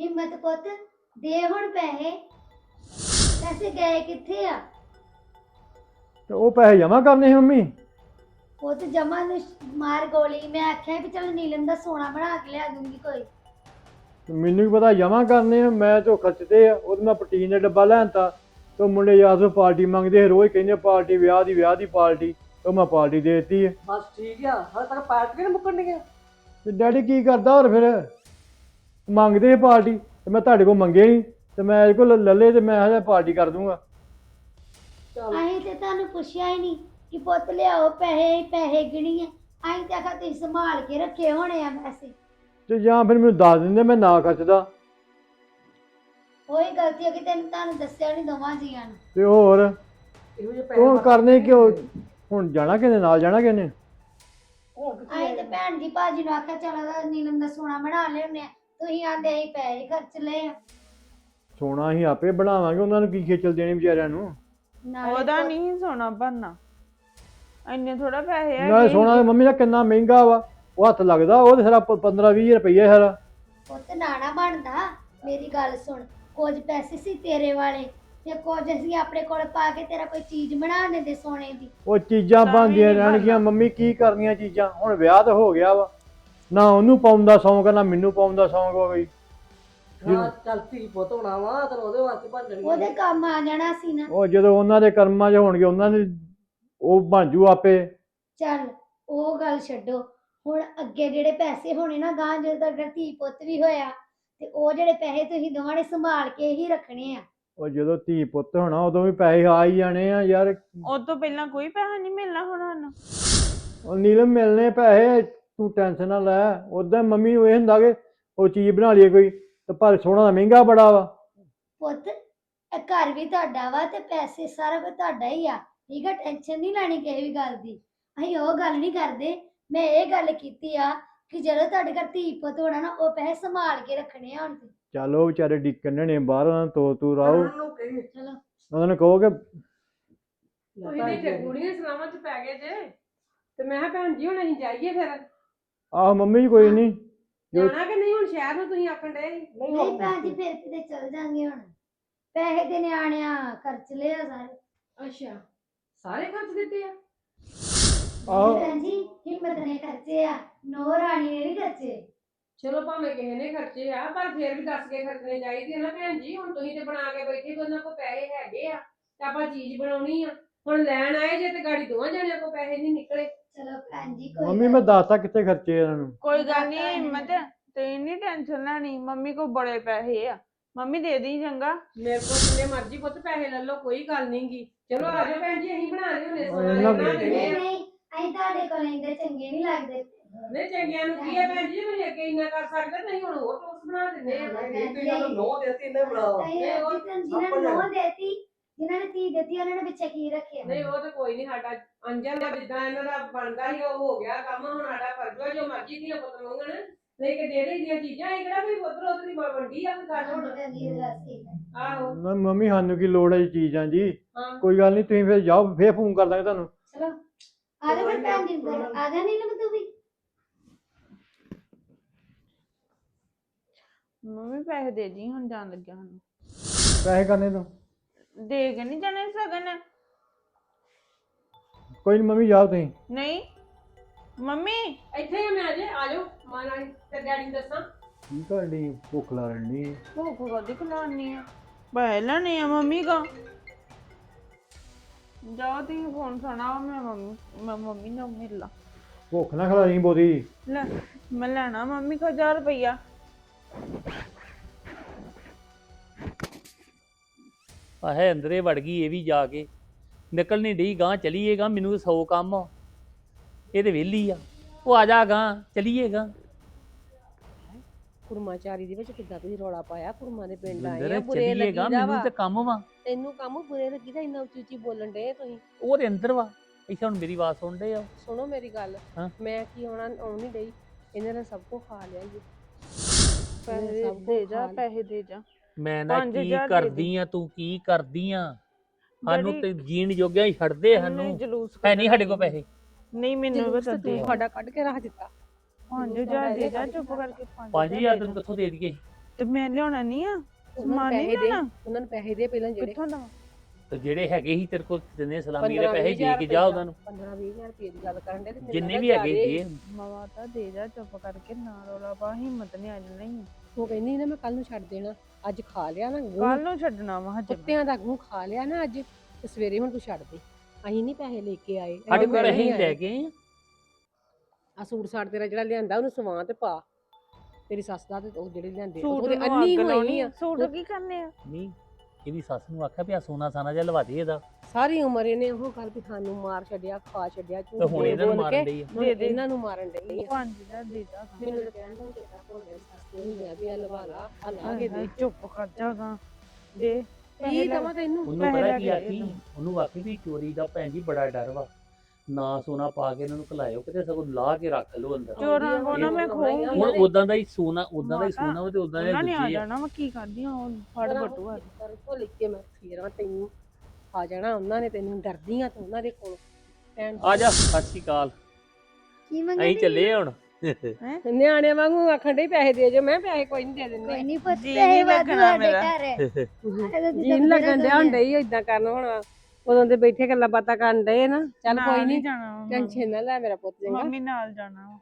ਹਿੰਮਤ ਪੁੱਤ ਦੇ ਹੁਣ ਪੈਸੇ। ਪੈਸੇ ਗਏ ਕਿੱਥੇ ਆ? ਤੇ ਉਹ ਪੈਸੇ ਜਮਾ ਕਰਨੇ ਸੀ ਮੰਮੀ? ਪੁੱਤ ਜਮਾ ਨੂੰ ਮਾਰ ਗੋਲੀ। ਮੈਂ ਆਖਿਆ ਵੀ ਚਲ ਨੀਲਮ ਦਾ ਸੋਨਾ ਬਣਾ ਕੇ ਲਿਆ ਦੂੰਗੀ ਕੋਈ। ਤੇ ਮੈਨੂੰ ਕੀ ਪਤਾ ਜਮਾ ਕਰਨੇ ਆ ਮੈਂ ਤਾਂ ਖਰਚਦੇ ਆ। ਉਹਦੇ ਮੈਂ ਪ੍ਰੋਟੀਨ ਦਾ ਡੱਬਾ ਲੈਣਤਾ ਤੇ ਮੁੰਡੇ ਯਾਰ ਤੋਂ ਪਾਰਟੀ ਮੰਗਦੇ ਸੀ, ਰੋਜ਼ ਕਹਿੰਦੇ ਪਾਰਟੀ ਵਿਆਹ ਦੀ ਵਿਆਹ ਦੀ ਪਾਰਟੀ। ਤੇ ਮੈਂ ਪਾਰਟੀ ਦੇ ਦਿੱਤੀ ਹੈ ਬਸ ਠੀਕ ਆ ਹਰ ਤੱਕ ਪਾਰਟੀ ਨਹੀਂ ਮੁੱਕਣ ਡੀਆਂ। ਤੇ ਡੈਡੀ ਕੀ ਕਰਦਾ ਹੋਰ ਫਿਰ? ਮੰਗਦੇ ਸੀ ਪਾਰਟੀ ਤੇ ਮੈਂ ਤੁਹਾਡੇ ਕੋਲ ਮੰਗੇ ਨਹੀਂ ਤੇ ਮੈਂ ਇਹਦੇ ਕੋਲ ਲੱਲੇ ਤੇ ਮੈਂ ਹਜੇ ਪਾਰਟੀ ਕਰ ਦੂੰਗਾ। ਚੱਲ। ਅਸੀਂ ਤੇ ਤੁਹਾਨੂੰ ਪੁੱਛਿਆ ਹੀ ਨਹੀਂ ਕਿ ਪੁੱਤ ਲਿਆਓ ਪੈਸੇ ਪੈਸੇ ਗਿਣੀਏ ਅਸੀਂ ਤਾਂ ਆਖਿਆ ਤੁਸੀਂ ਸੰਭਾਲ ਕੇ ਰੱਖੇ ਹੋਣੇ ਆ ਪੈਸੇ। ਤੇ ਜਾਂ ਫਿਰ ਮੈਨੂੰ ਦੱਸ ਦਿੰਦੇ ਮੈਂ ਨਾ ਖਰਚਦਾ। ਉਹੀ ਗਲਤੀ ਹੋ ਗਈ ਤੈਨੂੰ ਤੁਹਾਨੂੰ ਦੱਸਿਆ ਨਹੀਂ ਦੋਵਾਂ ਜੀਆਂ ਨੂੰ। ਤੇ ਹੋਰ? ਇਹੋ ਜਿਹੇ ਪੈਸੇ ਹੁਣ ਕਰਨੇ ਕਿਉਂ? ਹੁਣ ਜਾਣਾ ਕਿਨੇ ਨਾਲ ਜਾਣਾ ਕਿਨੇ ਅਸੀਂ ਤੇ ਭੈਣ ਜੀ ਭਾਜੀ ਨੂੰ ਆਖਿਆ ਚਲ ਉਹਦਾ ਨੀਲਮ ਦਾ ਸੋਨਾ ਬਣਾ ਲਿਆਉਂਦੇ ਆ। ਤੁਸੀਂ ਆਂਦੇ ਅਸੀਂ ਪੈਸੇ ਖਰਚ ਲਏ ਆ। ਸੋਨਾ ਅਸੀਂ ਆਪੇ ਬਣਾਵਾਂਗੇ ਉਹਨਾਂ ਨੂੰ ਕੀ ਖੇਚਲ ਦੇਣੀ ਵਿਚਾਰਿਆਂ ਨੂੰ? ਨਾਲੇ ਉਹਦਾ ਨਹੀਂ ਸੋਨਾ ਬਣਨਾ। ਇੰਨੇ ਥੋੜਾ ਪੈਸੇ ਨਾ ਹੈਗੇ ਸੋਨਾ ਤੇ ਮੰਮੀ ਦਾ ਕਿੰਨਾ ਮਹਿੰਗਾ ਵਾ ਉਹ ਹੱਥ ਲੱਗਦਾ ਉਹ ਤੇ ਸਾਰਾ 15 20 ਰੁਪਏ ਸਾਰਾ। ਪੁੱਤ ਨਾਣਾ ਬਣਦਾ ਮੇਰੀ ਗੱਲ ਸੁਣ ਕੁਝ ਪੈਸੇ ਸੀ ਤੇਰੇ ਵਾਲੇ ਤੇ ਕੁਝ ਅਸੀਂ ਆਪਣੇ ਕੋਲ ਪਾ ਕੇ ਤੇਰਾ ਕੋਈ ਚੀਜ਼ ਬਣਾ ਦਿੰਦੇ ਸੋਨੇ ਦੀ। ਉਹ ਚੀਜ਼ਾਂ ਤਾਂ ਵੀ ਬਣਦੀਆਂ ਨਹੀਂ ਰਹਿਣਗੀਆਂ। ਮੰਮੀ ਕੀ ਕਰਨੀਆਂ ਚੀਜ਼ਾਂ? ਹੁਣ ਵਿਆਹ ਤਾਂ ਹੋ ਗਿਆ ਵਾ। ਨਾ ਉਹਨੂੰ ਪਾਉਣ ਦਾ ਸ਼ੌਂਕ ਨਾ ਮੈਨੂੰ ਪਾਉਣ ਦਾ ਸ਼ੌਂਕ ਹਾਂ ਚੱਲ ਧੀ ਪੁੱਤ ਹੋਣਾ ਵਾ ਤੇ ਉਹਦੇ ਵਾਸਤੇ ਬਣ ਜਾਣੀ ਉਹਦੇ ਕੰਮ ਆ ਜਾਣਾ ਸੀ ਨਾ। ਉਹ ਜਦੋਂ ਉਹਨਾਂ ਦੇ ਕਰਮਾਂ 'ਚ ਹੋਣਗੇ ਉਹਨਾਂ ਦੇ ਉਹ ਬਣ ਆਪੇ। ਚੱਲ ਉਹ ਗੱਲ ਛੱਡੋ। ਹੁਣ ਅੱਗੇ ਜਿਹੜੇ ਪੈਸੇ ਹੋਣੇ ਨਾ ਗਾਂ ਜਦੋਂ ਤੁਹਾਡਾ ਧੀ ਪੁੱਤ ਵੀ ਹੋਇਆ ਤੇ ਉਹ ਜਿਹੜੇ ਪੈਸੇ ਤੁਸੀਂ ਦੋਵਾਂ ਨੇ ਸੰਭਾਲ ਕੇ ਹੀ ਰੱਖਣੇ ਆ। ਉਹ ਜਦੋਂ ਧੀ ਪੁੱਤ ਹੋਣਾ ਉਦੋਂ ਵੀ ਪੈਸੇ ਆ ਹੀ ਜਾਣੇ ਆ ਯਾਰ। ਉਹ ਤੋਂ ਪਹਿਲਾਂ ਕੋਈ ਪੈਸਾ ਨਹੀਂ ਮਿਲਣਾ ਹੁਣ ਸਾਨੂੰ ਉਹ ਨੀਲਮ ਮਿਲਨੇ ਪੈਸੇ ਤੂੰ ਟੈਨਸ਼ਨ ਨਾ ਲੈ। ਉਦਾਂ ਮੰਮੀ ਨੂੰ ਇਹ ਹੁੰਦਾ ਕਿ ਉਹ ਚੀਜ਼ ਬਣਾ ਲਈਏ ਕੋਈ ਤੇ ਪਰ ਸੋਨਾ ਦਾ ਮਹਿੰਗਾ ਬੜਾ ਵਾ। ਪੁੱਤ ਇਹ ਘਰ ਵੀ ਤੁਹਾਡਾ ਵਾ ਤੇ ਪੈਸੇ ਸਾਰਾ ਕੁਝ ਤੁਹਾਡਾ ਹੀ ਆ। ਠੀਕ ਆ ਟੈਨਸ਼ਨ ਨਹੀਂ ਲੈਣੀ ਕਿਸੇ ਵੀ ਗੱਲ ਦੀ। ਅਸੀਂ ਉਹ ਗੱਲ ਨਹੀਂ ਕਰਦੇ। ਮੈਂ ਇਹ ਗੱਲ ਕੀਤੀ ਆ ਕਿ ਜਦੋਂ ਤੁਹਾਡੇ ਘਰ ਧੀ ਪੁੱਤ ਹੋਣਾ ਨਾ ਉਹ ਪੈਸੇ ਸੰਭਾਲ ਕੇ ਰੱਖਣੇ ਆ ਹੁਣ ਤੇ। ਚੱਲ ਉਹ ਵਿਚਾਰੇ ਡਿੱਕਣ ਨੇ ਬਾਹਰ ਉਹਨਾਂ ਨੂੰ ਤੋ ਤੂ ਰਾਓ। ਉਹਨਾਂ ਨੂੰ ਕਹੀ ਚਲੋ। ਉਹਨਾਂ ਨੂੰ ਕਹੋ ਕਿ ਤੁਸੀਂ ਤੇ ਜਗੂੜੀਆਂ ਸਲਾਮਾਂ ਚ ਪੈ ਗਏ ਜੇ। ਤੇ ਮੈਂ ਕਿਹਾ ਭੈਣ ਜੀ ਹੁਣ ਅਸੀਂ ਜਾਈਏ ਫਿਰ। ਆਹ ਮੰਮੀ ਜੀ ਕੋਈ ਨਹੀਂ। ਜੋ- ਜਾਣਾ ਕਿ ਨਹੀਂ ਹੁਣ ਸ਼ਹਿਰ ਨੂੰ ਤੁਸੀਂ ਆਖਣ ਡਏ? ਸੀ? ਨਹੀਂ ਨਹੀਂ ਭੈਣ ਜੀ ਫਿਰ ਕਿਤੇ ਚਲ ਜਾਾਂਗੇ ਹੁਣ। ਪੈਸੇ ਦੇ ਨਿਆਣਿਆਂ ਖਰਚ ਲਿਆ ਸਾਰੇ। ਅੱਛਾ ਸਾਰੇ ਖਰਚ ਦਿੱਤੇ ਆ? ਆਹੋ। ਭੈਣ ਜੀ ਹਿੰਮਤ ਨੇ ਖਰਚੇ ਆ। ਨੋ ਰਾਣੀ ਨੇ ਨਹੀਂ ਖਰਚੇ। ਚਲੋ ਭਾਵੇਂ ਕਿਸੇ ਨੇ ਖਰਚੇ ਆ ਪਰ ਫਿਰ ਵੀ ਦੱਸ ਕੇ ਖਰਚਣੇ ਚਾਹੀਦੇ ਆ ਨਾ ਭੈਣ ਜੀ। ਹੁਣ ਤੁਸੀਂ ਤੇ ਬਣਾ ਕੇ ਬੈਠੇ ਕੋਈ ਉਹਨਾਂ ਕੋਲ ਪੈਸੇ ਹੈਗੇ ਆ। ਤੇ ਆਪਾਂ ਚੀਜ਼ ਬਣਾਉਣੀ ਆ। ਹੁਣ ਲੈਣ ਆਏ ਜੇ ਤੇ ਗਾੜੀ ਦੋਵਾਂ ਜਣਿਆਂ ਕੋਲ ਪੈਸੇ ਨਹੀਂ ਨਿਕਲੇ। ਚਲੋ ਭੈਣ ਜੀ ਕੋਈ ਮੰਮੀ ਮੈਂ ਦੱਸਤਾ ਕਿੱਥੇ ਖਰਚੇ ਇਹਨਾਂ ਨੂੰ। ਕੋਈ ਗੱਲ ਨਹੀਂ ਹਿੰਮਤ ਤੇ ਨਹੀਂ ਟੈਨਸ਼ਨ ਲੈਣੀ ਮੰਮੀ ਕੋ ਬੜੇ ਪੈਸੇ ਆ। ਮੰਮੀ ਦੇ ਦੀ ਚੰਗਾ। ਮੇਰੇ ਕੋਲ ਜਿੰਨੇ ਮਰਜ਼ੀ ਪੁੱਤ ਪੈਸੇ ਲੈ ਲਓ ਕੋਈ ਗੱਲ ਨੀ ਗੀ। ਚਲੋ ਆ ਜਾਓ ਭੈਣ ਜੀ ਅਸੀਂ ਬਣਾ ਲਿਓ ਉਹ ਨੇ ਇਹਨਾਂ ਬਣਾ ਨਹੀਂ ਨਹੀਂ ਅਸੀਂ ਤੁਹਾਡੇ ਕੋਲ ਇੰਦੇ ਚੰਗੇ ਨਹੀਂ ਲੱਗਦੇ। ਨਹੀਂ ਚੰਗਿਆਂ ਨੂੰ ਕੀ ਹੈ ਭੈਣ ਜੀ ਤੁਸੀਂ ਅੱਗੇ ਇੰਨਾ ਕਰ ਸਕਦੇ ਨਹੀਂ ਹੁਣ ਹੋਰ ਟੋਸ ਬਣਾ ਦਿੰਦੇ ਆ। ਇਹ ਤੇ ਗੱਲ ਨੋ ਦੇਤੀ ਇਹਨੇ ਅਸੀਂ ਇਹ ਉਹ ਜਿੱਦਾਂ ਜਿਨ੍ਹਾਂ ਨੂੰ ਦੇਤੀ। ਜਿਨ੍ਹਾਂ ਨੇ ਧੀ ਦਿੱਤੀ ਉਹਨਾਂ ਨੇ ਪਿੱਛੇ ਕੀ ਰੱਖਿਆ? ਨਹੀਂ ਉਹ ਤਾਂ ਕੋਈ ਨਹੀਂ ਸਾਡਾ ਅੰਜਨ ਦਾ ਜਿੱਦਾਂ ਇਹਨਾਂ ਦਾ ਬਣਦਾ ਸੀ ਉਹ ਹੋ ਗਿਆ ਕੰਮ ਹੁਣ ਸਾਡਾ ਫਰਜ਼ ਵਾ ਜੋ ਮਰਜ਼ੀ ਦੀਆਂ ਪੁੱਤ ਮੰਗਣ ਲੈ ਕੇ ਦੇ ਦੇ ਦੀਆਂ ਚੀਜ਼ਾਂ ਇਹ ਕਿਹੜਾ ਵੀ ਪੁੱਤਰ ਉਧਰ ਦੀ ਵੰਡੀ ਆ ਕੋਈ ਗੱਲ ਹੁਣ। ਆਹੋ। ਨਾ ਮੰਮੀ ਸਾਨੂੰ ਕੀ ਲੋੜ ਹੈ ਇਹ ਚੀਜ਼ਾਂ ਜੀ ਹਾਂ। ਕੋਈ ਗੱਲ ਨਹੀਂ ਤੁਸੀਂ ਫਿਰ ਜਾਓ ਫੇਰ ਫੋਨ ਕਰ ਦਾਂਗੇ ਤੁਹਾਨੂੰ। ਚਲੋ। ਆ ਜਾ ਫਿਰ ਭੈਣ ਜੀ ਕੋਲ ਆ ਜਾ ਨਹੀਂ ਲਮ ਤੂੰ ਵੀ? ਮੰਮੀ ਪੈਸੇ ਦੇ ਜੀ ਹੁਣ ਜਾਣ ਲੱਗਿਆ ਸਾਨੂੰ। ਪੈਸੇ ਕਰਨੇ ਤੋਂ? ਦੇ ਕੇ ਨਹੀਂ ਜਾਣੇ ਸਗਨ? ਕੋਈ ਨਹੀਂ ਮੰਮੀ ਜਾਓ ਤੁਸੀਂ। ਨਹੀਂ? ਮੰਮੀ? ਇੱਥੇ ਹੀ ਆ ਮੈਂ ਅਜੇ ਆ ਜਾਓ ਮਾਂ ਨਾਲ ਤੇ ਡੈਡੀ ਨੂੰ ਦੱਸਾਂ। ਕੀ ਤੁਹਾਡੀ ਭੁੱਖ ਲੱਗ ਰਹੀ ਭੁੱਖ ਕਦੀ ਖਲਾਨੀ ਆ? ਪੈਸੇ ਲੈਣੇ ਆ ਮੰਮੀ ਕੋ। ਜਾਓ ਤੁਸੀਂ ਫੋਨ ਸੁਣਾਓ ਮੈਂ ਮੰਮੀ ਮੈਂ ਮੰਮੀ ਨੂੰ ਮਿਲ। ਲਾ ਭੁੱਖ ਨਾ ਖਲਾ ਰਹੀ ਬੋਦੀ। ਲੈ ਮੈਂ ਲੈਣਾ ਮੰਮੀ ਕੋ 1000 ਰੁਪਈਆ। ਆਹੇ ਅੰਦਰੇ ਵੜ ਗਈ ਇਹ ਵੀ ਜਾ ਕੇ। ਨਿਕਲ ਨਹੀਂ ਡਈ ਗਾਂ ਚਲੀਏਗਾ ਮੈਨੂੰ ਤਾਂ ਸੌ ਕੰਮ ਆ। ਇਹ ਤੇ ਵਿਹਲੀ ਆ। ਉਹ ਆ ਜਾ ਗਾਂ ਚਲੀਏਗਾ ਕੁਰਮਾਚਾਰੀ ਦੇ ਵਿੱਚ ਕਿੱਦਾਂ ਤੁਸੀਂ ਰੌਲਾ ਪਾਇਆ? ਕੁਰਮਾ ਦੇ ਪਿੰਡ ਆਏ ਆ ਬੁਰੇ ਚਲੀਏਗਾ ਲੱਗੀਦਾ ਮੈਨੂੰ ਵਾ। ਤੇ ਕੰਮ ਵਾ। ਤੈਨੂੰ ਕੰਮ ਬੁਰੇ ਲੱਗੀਦਾ ਇੰਨਾ ਉੱਚੀ ਉੱਚੀ ਬੋਲਣ ਦੇ ਤੁਸੀਂ। ਉਹ ਤੇ ਅੰਦਰ ਵਾ। ਇੱਥੇ ਹੁਣ ਮੇਰੀ ਆਵਾਜ਼ ਸੁਣ ਡੇ ਆ। ਸੁਣੋ ਮੇਰੀ ਗੱਲ। ਹਾਂ। ਮੈਂ ਕੀ ਆਉਣਾ ਆਉਣ ਨਹੀਂ ਡਈ। ਇਹਨਾਂ ਨੇ ਸਭ ਕੁਝ ਖਾ ਲਿਆ ਜੀ ਪੈਸੇ ਸਭ ਦੇ ਜਾ ਖਾ ਲਿਆ। ਪੈਸੇ ਦੇ ਜਾ। ਮੈਂ ਨਾ ਪੰਜ ਕੀ ਹਜ਼ਾਰ ਦੇ ਕਰਦੀ ਆ ਤੂੰ ਕੀ ਕਰਦੀ ਆ? ਸਾਨੂੰ ਤੇ ਜੀਣ ਜੋਗਿਆ ਹੀ ਛੱਡਦੇ ਸਾਨੂੰ। ਜਲੂਸ ਹੈ ਨਹੀਂ ਸਾਡੇ ਕੋਲ ਪੈਸੇ। ਨਹੀਂ ਮੈਨੂੰ ਜਲੂਸ ਪਤਾ ਤੇ ਸਾਡਾ ਕੱਢ ਕੇ ਰੱਖ ਦਿੱਤਾ। 5000 ਦੇ ਜਾ ਚੁੱਪ ਕਰਕੇ 5000 ਤੈਨੂੰ ਕਿੱਥੋਂ ਦੇ ਦਈਏ? ਤੇ ਮੈਂ ਲਿਆਉਣਾ ਨਹੀਂ ਆ? ਉਹਨਾਂ ਨੂੰ ਸਮਾਨ ਨਹੀਂ ਪੈਸੇ ਦੇ। ਲੈਣਾ ਉਹਨਾਂ ਨੂੰ ਪੈਸੇ ਦੇ ਪਹਿਲਾਂ ਜਿਹੜੇ। ਕਿੱਥੋਂ ਦਾ ਤੇ ਜਿਹੜੇ ਹੈਗੇ ਸੀ ਤੇਰੇ ਕੋਲ ਦਿੰਦੇ ਸਲਾਮੀ ਦੇ 15 ਪੈਸੇ ਦੇ ਕੇ ਜਾ ਉਹਨਾਂ ਨੂੰ। 15 20000 ਰੁਪਏ ਦੀ ਗੱਲ ਕਰਨ ਦੇ ਤੇ ਮੈਨੂੰ ਜਿੰਨੇ ਲੱਗਦਾ ਵੀ ਹੈਗੇ ਜ਼ਿਆਦੇ- ਦੇ ਮਵਾ ਤਾਂ ਦੇ ਜਾ ਚੁੱਪ ਕਰਕੇ ਨਾ ਰੋਲਾ ਪਾ ਹਿੰਮਤ ਨਹੀਂ ਅੱਜ ਨਹੀਂ। ਉਹ ਕਹਿੰਦੀ ਨਾ ਮੈਂ ਕੱਲ ਨੂੰ ਛੱਡ ਦੇਣਾ। ਅੱਜ ਖਾ ਲਿਆ ਨਾ ਗੂੰ ਕੱਲ ਨੂੰ ਛੱਡਣਾ ਵਾ ਹਜੇ ਮੈਂ। ਕੁੱਤਿਆਂ ਦਾ ਗੂੰ ਖਾ ਲਿਆ ਨਾ ਅੱਜ ਤੇ ਸਵੇਰੇ ਹੁਣ ਤੂੰ ਛੱਡ ਦੇ। ਅਸੀਂ ਨਹੀਂ ਪੈਸੇ ਲੈ ਕੇ ਆਏ। ਸਾਡੇ ਕੋਲ ਨਹੀਂ ਅਸੀਂ। ਲੈ ਕੇ ਆਏ ਆ। ਆ ਸੂਟ ਸਾਟ ਤੇਰਾ ਜਿਹੜਾ ਲਿਆਂਦਾ ਉਹਨੂੰ ਸਵਾਂ ਤੇ ਪਾ। ਤੇਰੀ ਸੱਸ ਦਾ ਤੇ ਉਹ ਜਿਹੜੇ ਲਿਆਂਦੇ ਸੂਟ ਉਹਦੇ ਨੂੰ ਅੰਨੀ ਅੱਗ ਹੋਈ ਲਾਉਣੀ ਆ। ਸੂਟ ਕੀ ਕਰਨੇ ਆ? ਨਹੀਂ ਇਹਦੀ ਸੱਸ ਨੂੰ ਆਖਿਆ ਵੀ ਆ ਸੋਨਾ ਸਾਨਾ ਜਿਹਾ ਲਵਾ ਦੇ ਇਹਦਾ। ਸਾਰੀ ਉਮਰ ਇਹਨੇ ਉਹ ਗੱਲ ਵੀ ਸਾਨੂੰ ਮਾਰ ਛੱਡਿਆ ਖਾ ਛੱਡਿਆ ਝੂਠ ਤੇ ਹੁਣ ਬੋਲ ਇਹਨਾਂ ਨੂੰ ਬੋਲ ਕੇ ਮਾਰਨ ਡਈ ਆ। ਹੁਣ ਦੇ ਦੇ। ਇਹਨਾਂ ਨੂੰ ਮਾਰਨ ਡਈ ਆ। ਪੰਜ ਦਾ ਦੇ ਜਾ ਮੈਨੂੰ ਤਾਂ ਕਹਿਣ ਦਾ ਚੇਤਾ ਭੁੱਲ ਗਿਆ ਸੱਸ ਨੂੰ ਮੈਂ ਵੀ ਆ ਲਵਾ ਲਾ ਆ ਲਾ ਕੇ ਦੇ ਚੁੱਪ ਕਰ ਜਾਗਾ ਦੇ ਕੀ ਦਵਾਂ ਤੈਨੂੰ? ਉਹਨੂੰ ਪੈਸੇ ਪਤਾ ਲੈ ਕੀ ਕੇ ਆਖੀ ਉਹਨੂੰ ਆਖੀ ਵੀ ਚੋਰੀ ਦਾ ਭੈਣ ਜੀ ਬੜਾ ਡਰ ਵਾ। ਨਾ ਸੋਨਾ ਪਾ ਕੇ ਇਹਨਾਂ ਨੂੰ ਘਲਾਇਓ ਕਿਤੇ ਸਗੋਂ ਲਾ ਕੇ ਰੱਖ ਲਓ ਅੰਦਰ। ਚੋਰਾਂ ਕੋਲ ਨਾ ਮੈਂ ਖੋਹੂੰਗੀ ਹੁਣ ਉਦਾਂ ਦਾ ਹੀ ਸੋਨਾ ਉਦਾਂ ਦਾ ਹੀ ਮਾਤਾ, ਸੋਨਾ ਵਾ ਤੇ ਉਦਾਂ ਦੇ ਉਹਨਾਂ ਨੇ ਆ ਦੂਜੇ ਆ। ਜਾਣਾ ਮੈਂ ਕੀ ਕਰਦੀ ਹਾਂ ਉਹ? ਫੜ ਬਟੂਆ ਤੋਂ ਲਿਖ ਕੇ ਮੈਂ ਫੇਰਾਂ ਤੈਨੂੰ। ਆ ਜਾਣਾ ਉਹਨਾਂ ਨੇ ਤੈਨੂੰ ਡਰਦੀ ਆ ਤੂੰ ਉਹਨਾਂ ਦੇ ਕੋਲ। ਭੈਣ ਆ ਜਾ ਸਤਿ ਸ਼੍ਰੀ ਅਕਾਲ। ਕੀ ਮੰਗਦੇ ਅਸੀਂ ਚੱਲੇ ਆ? ਨਿਆਣੇ ਵਾਂਗੂ ਆਖਣ ਡਈ ਪੈਸੇ ਦੇ ਜੋ। ਮੈਂ ਪੈਸੇ ਕੋਈ ਨਹੀਂ ਦੇ ਦਿੰਦੇ। ਕੋਈ ਨਹੀਂ ਪੁੱਤ ਜੀ ਨਹੀਂ ਵਾਧੂ ਲੱਗਣਾ ਸਾਡੇ ਮੇਰਾ। ਘਰ। ਇਹਦਾ ਤਾਂ ਜੀਨ ਲੱਗਣ ਡਿਆ ਹੁਣ। ਡਈ ਇਦਾਂ ਕਰਨ ਹੁਣ। ਉਦੋਂ ਦੇ ਬੈਠੇ ਗੱਲਾਂ ਬਾਤਾਂ ਕਰਨ ਡਏ ਨਾ। ਚੱਲ ਨਾਲ ਕੋਈ ਨਹੀਂ ਜਾਣਾ ਵਾ। ਟੈਨਸ਼ਨ ਨਾ ਲੈ ਮੇਰਾ ਪੁੱਤ ਚੰਗਾ। ਮੰਮੀ ਨਾਲ ਜਾਣਾ ਵਾ।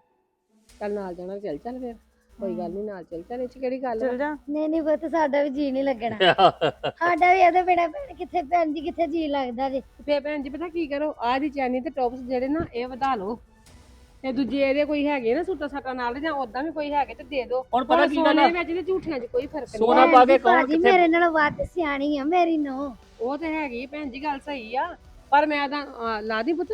ਚੱਲ ਨਾਲ ਜਾਣਾ ਚੱਲ ਚੱਲ ਫਿਰ। ਕੋਈ ਗੱਲ ਨਹੀਂ ਨਾਲ ਚੱਲ ਚੱਲ ਇਹ ਚ ਕਿਹੜੀ ਗੱਲ ਚੱਲ? ਜਾ। ਨਹੀਂ ਨਹੀਂ ਪੁੱਤ ਸਾਡਾ ਵੀ ਜੀ ਨਹੀਂ ਲੱਗਣਾ। ਸਾਡਾ ਵੀ ਇਹਦੇ ਬਿਨਾ ਭੈਣ ਕਿੱਥੇ ਭੈਣ ਜੀ ਕਿੱਥੇ ਜੀ ਲੱਗਦਾ ਜੇ? ਫੇ ਭੈਣ ਜੀ ਪਤਾ ਕੀ ਕਰੋ? ਆਹ ਦੀ ਚੈਨੀ ਤੇ ਟੌਪਸ ਜਿਹੜੇ ਨਾ ਇਹ ਵਧਾ ਲਓ। ਤੇ ਦੂਜੇ ਇਹਦੇ ਕੋਈ ਹੈਗੇ ਨਾ ਸੂਟਾ ਸਾਟਾ ਨਾਲ ਜਾਂ ਉਦਾਂ ਵੀ ਕੋਈ ਹੈਗੇ ਤੇ ਦੇ ਦਿਓ ਹੁਣ ਪਤਾ ਕੀ ਗੱਲ ਸੋਨੇ ਆ? ਵਿੱਚ ਤੇ ਝੂਠਿਆਂ 'ਚ ਕੋਈ ਫ਼ਰਕ ਨਹੀਂ। ਸੋਨਾ ਪਾ ਕੇ ਕੌਣ ਭਾਜੀ ਕਿੱਥੇ ਮੇਰੇ ਨਾਲ ਵੱਧ ਸਿਆਣੀ ਆ ਮੇਰੀ ਨੋ ਉਹ ਤੇ ਹੈਗੀ ਭੈਣ ਜੀ ਗੱਲ ਸਹੀ ਆ। ਪਰ ਮੈਂ ਤਾਂ ਲਾ ਦੀ ਪੁੱਤ।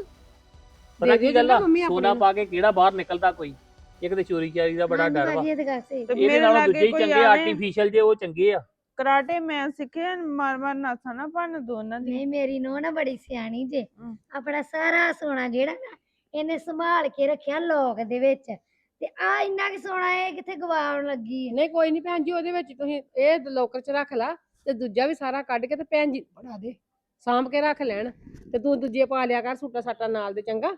ਪਤਾ ਦੇ ਕੀ ਗੱਲ ਆ? ਸੋਨਾ ਪਾ ਕੇ ਕਿਹੜਾ ਬਾਹਰ ਨਿਕਲਦਾ ਕੋਈ? ਇੱਕ ਤੇ ਚੋਰੀ ਚਾਰੀ ਦਾ ਬੜਾ ਡਰ ਵਾ। ਭਾਜੀ ਇਹ ਤਾਂ ਗੱਲ ਸਹੀ। ਤੇ ਇਹਦੇ ਮੇਰੇ ਨਾਲੋਂ ਲਾਗੇ ਦੂਜੇ ਹੀ ਕੋਈ ਚੰਗੇ ਆਵੇ। ਆਰਟੀਫੀਸ਼ੀਅਲ ਜੇ ਉਹ ਚੰਗੇ ਆ। ਕਰਾਟੇ ਮੈਂ ਸਿੱਖਿਆ ਮਾਰ ਮਾਰ ਨਾਸਾਂ ਨਾ ਭੰਨ ਦੋ ਉਹਨਾਂ ਦੀ ਨਹੀਂ ਮੇਰੀ ਨੋ ਨਾ ਬੜੀ ਸਿਆਣੀ ਜੇ। ਹਮ। ਆਪਣਾ ਸਾਰਾ ਸੋਨਾ ਜਿਹੜਾ ਨਾ ਇਹਨੇ ਸੰਭਾਲ ਕੇ ਰੱਖਿਆ ਲੋਕ ਦੇ ਵਿੱਚ। ਤੇ ਆ ਇੰਨਾ ਕਿ ਸੋਨਾ ਇਹ ਕਿੱਥੇ ਗਵਾਉਣ ਲੱਗੀ ਨਹੀਂ, ਕੋਈ ਨਹੀਂ ਭੈਣ ਜੀ, ਉਹਦੇ ਵਿੱਚ ਤੁਸੀਂ ਇਹ ਲੋਕਰ 'ਚ ਰੱਖ ਲਾ, ਤੇ ਦੂਜਾ ਵੀ ਸਾਰਾ ਕੱਢ ਕੇ ਤੇ ਭੈਣ ਜੀ ਨੂੰ ਬਣਾ ਦੇ, ਸਾਂਭ ਕੇ ਰੱਖ ਲੈਣ। ਤੇ ਤੂੰ ਦੂਜੇ ਪਾ ਲਿਆ ਕਰ ਸੂਟਾ ਸਾਟਾ ਨਾਲ ਦੇ ਚੰਗਾ।